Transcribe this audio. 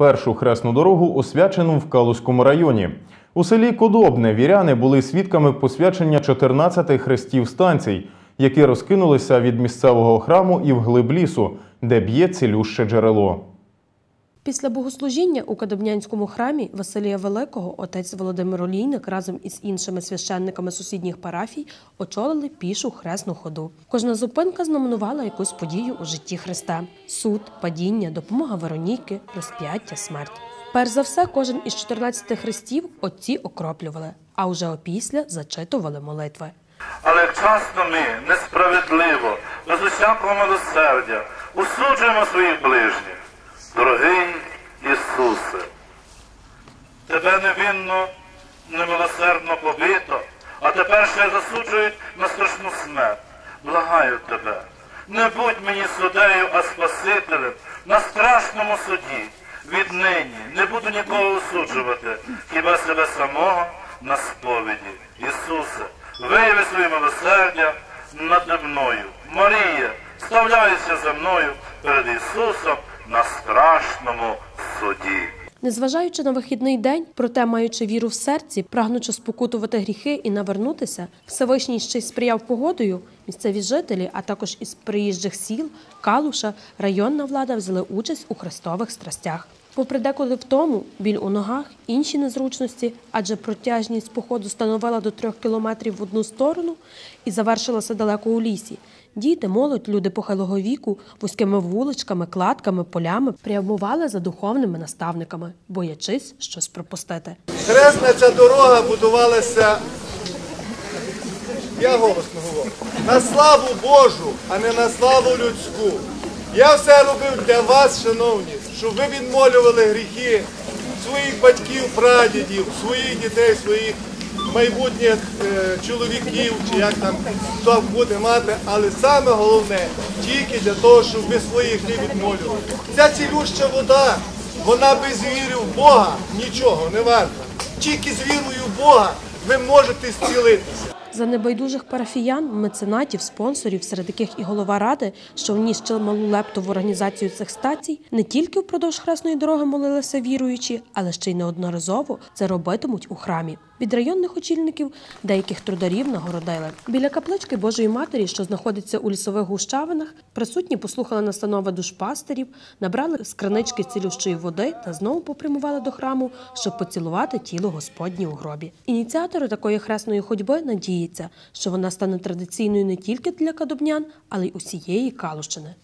Першу хресну дорогу освячену в Калузькому районі. У селі Кодобне віряни були свідками посвячення 14 хрестів станцій, які розкинулися від місцевого храму і вглиб лісу, де б'є цілюще джерело. Після богослужіння у Кадобнянському храмі Василія Великого отець Володимир Олійник разом із іншими священниками сусідніх парафій очолили пішу хресну ходу. Кожна зупинка знаменувала якусь подію у житті Христа: суд, падіння, допомога Вероніки, розп'яття, смерть. Перш за все, кожен із 14 хрестів отці окроплювали, а вже опісля зачитували молитви. Але часто ми несправедливо, без усякого милосердя усуджуємо своїх ближніх. Дорогий Ісусе, тебе невинно, немилосердно побито, а тепер ще засуджують на страшну смерть. Благаю тебе, не будь мені судею, а Спасителем на страшному суді. Віднині не буду нікого осуджувати, хіба себе самого на сповіді. Ісусе, вияви своє милосердя над мною. Марія, ставляйся за мною перед Ісусом на страшному суді. Незважаючи на вихідний день, проте маючи віру в серці, прагнучи спокутувати гріхи і навернутися, Всевишній ще й сприяв погодою. Місцеві жителі, а також із приїжджих сіл, Калуша, районна влада взяли участь у хрестових страстях. Попри деколи в тому, біль у ногах, інші незручності, адже протяжність походу становила до трьох кілометрів в одну сторону і завершилася далеко у лісі. Діти, молодь, люди похилого віку, вузькими вуличками, кладками, полями прямували за духовними наставниками, боячись щось пропустити. Хресна ця дорога будувалася, я голосно говорю, на славу Божу, а не на славу людську. Я все робив для вас, шановні, щоб ви відмолювали гріхи своїх батьків, прадідів, своїх дітей, своїх майбутніх е, чоловіків, чи як там хто буде мати, але саме головне тільки для того, щоб ви своїх не відмолювали. Ця цілюща вода, вона без віри в Бога нічого не варта. Тільки з вірою в Бога ви можете зцілитися. За небайдужих парафіян, меценатів, спонсорів, серед яких і голова ради, що вніс чималу лепту в організацію цих стацій, не тільки впродовж хресної дороги молилися віруючі, але ще й неодноразово це робитимуть у храмі. Від районних очільників деяких трударів нагородили. Біля каплички Божої Матері, що знаходиться у лісових гущавинах, присутні послухали настанови душпастерів, набрали з кранички цілющої води та знову попрямували до храму, щоб поцілувати тіло Господнє у гробі. Ініціатори такої хресної ходьби надіються, що вона стане традиційною не тільки для кадобнян, але й усієї Калущини.